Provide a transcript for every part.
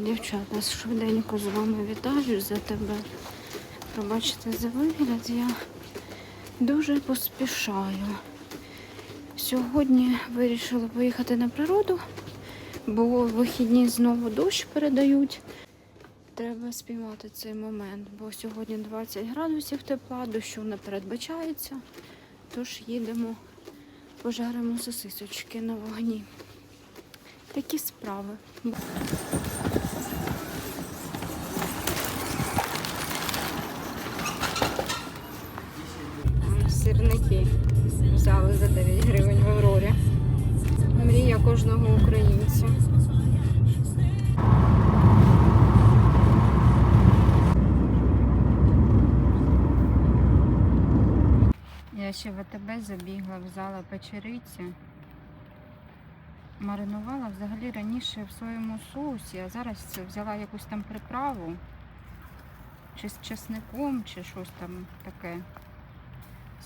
дівчата, швиденько з вами вітаю за тебе. Пробачте за вигляд, я дуже поспішаю. Сьогодні вирішила поїхати на природу, бо вихідні знову дощ передають. Треба спіймати цей момент, бо сьогодні 20 градусів тепла, дощу не передбачається. Тож їдемо, пожаримо сосисочки на вогні. Такі справи. Взяли за 9 гривень в Аврорі. Мрія кожного українця. Я ще в АТБ забігла, взяла печериці. Маринувала взагалі раніше в своєму соусі, а зараз взяла якусь там приправу. Чи з чесником, чи щось там таке.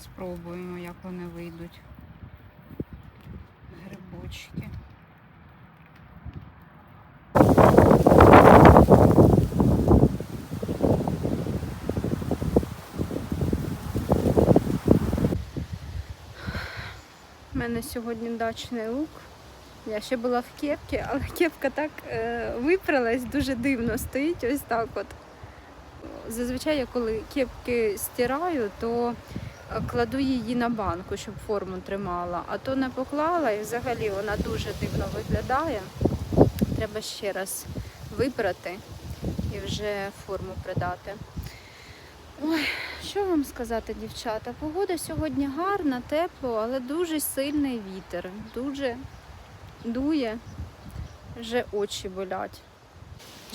Спробуємо, як вони вийдуть. Грибочки. У мене сьогодні дачний лук. Я ще була в кепці, але кепка так е, випралась, дуже дивно стоїть ось так от. Зазвичай я коли кепки стираю, то кладу її на банку, щоб форму тримала. А то не поклала і взагалі вона дуже дивно виглядає. Треба ще раз випрати і вже форму придати. Ой, що вам сказати, дівчата? Погода сьогодні гарна, тепло, але дуже сильний вітер. Дуже дує, вже очі болять.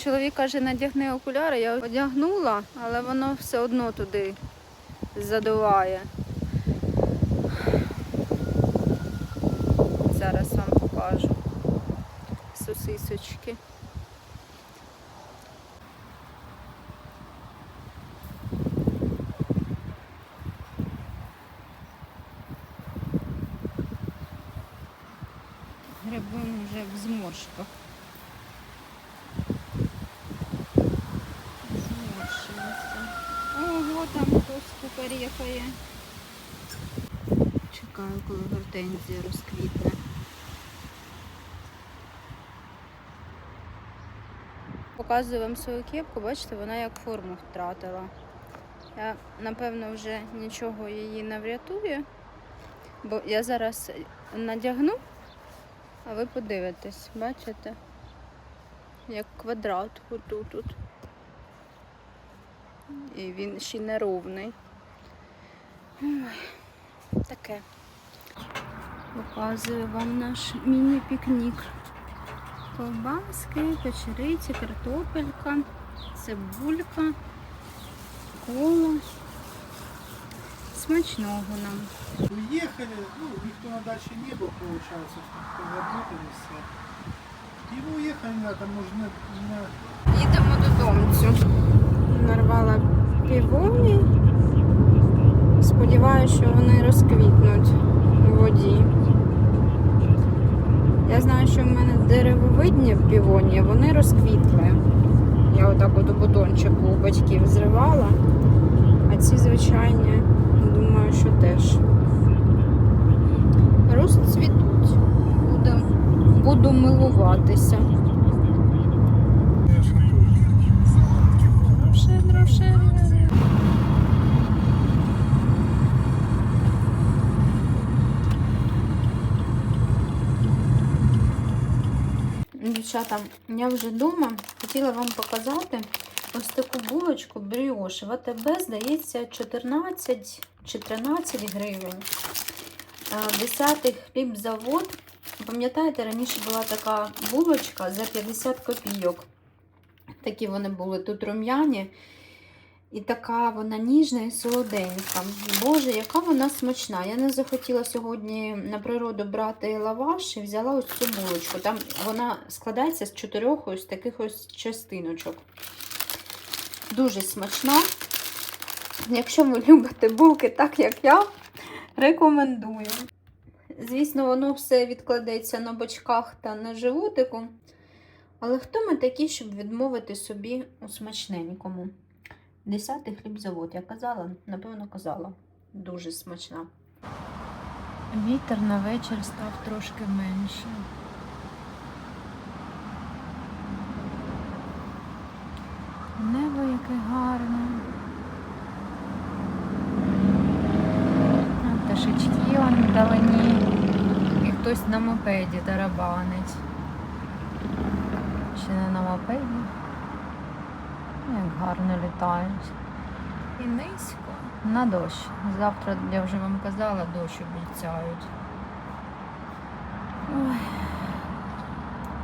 Чоловік каже, надягни окуляри, я одягнула, але воно все одно туди задуває. Зараз вам покажу сосисочки. Грибом вже в зморшках. Кукарєкає. Чекаю, коли гортензія розквітне. Показую вам свою кепку, бачите, вона як форму втратила. Я, напевно, вже нічого її не врятує, бо я зараз надягну, а ви подивитесь, бачите? Як квадрат отут. тут. І він ще не ровний. Ой, таке. Показую вам наш міні-пікнік. Ковбаски, печериці, картопелька, цибулька, кола. Смачного нам. Уехали, ну, никто на даче не был, получается, работали все. И мы уехали, там нужно на Їдемо додому. Нарвала півоні. Сподіваюся, що вони розквітнуть у воді. Я знаю, що в мене деревовидні півоні, вони розквітли. Я отак от у бутончику у батьків зривала, а ці звичайні, думаю, що теж розцвітуть. Буду, буду милуватися. Щедро, щедро. Дівчата, я вже вдома хотіла вам показати ось таку булочку бріош. В АТБ, здається, 14 чи 13 гривень. Е, Десятий хлібзавод. Пам'ятаєте, раніше була така булочка за 50 копійок. Такі вони були тут рум'яні. І така вона ніжна і солоденька. Боже, яка вона смачна. Я не захотіла сьогодні на природу брати лаваш і взяла ось цю булочку. Там вона складається з чотирьох ось таких ось частиночок. Дуже смачна. Якщо ви любите булки так, як я, рекомендую. Звісно, воно все відкладеться на бочках та на животику. Але хто ми такі, щоб відмовити собі у смачненькому? Десятий хлібзавод, я казала, напевно, казала. Дуже смачна. Вітер на вечір став трошки менше. Небо яке гарне. Пташечки он вдалині. І хтось на мопеді тарабанить. Чи не на мопеді? Як гарно літають. І низько. На дощ. Завтра, я вже вам казала, дощ обіцяють. Ой.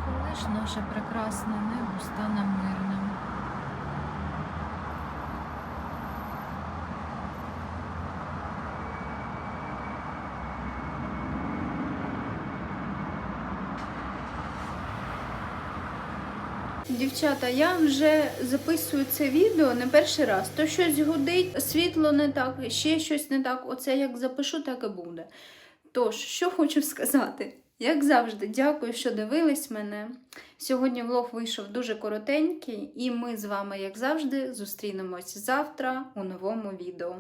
Коли ж наше прекрасне небо стане Дівчата, я вже записую це відео не перший раз. То щось гудить, світло не так, ще щось не так. Оце як запишу, так і буде. Тож, що хочу сказати. Як завжди, дякую, що дивились мене. Сьогодні влог вийшов дуже коротенький, і ми з вами, як завжди, зустрінемось завтра у новому відео.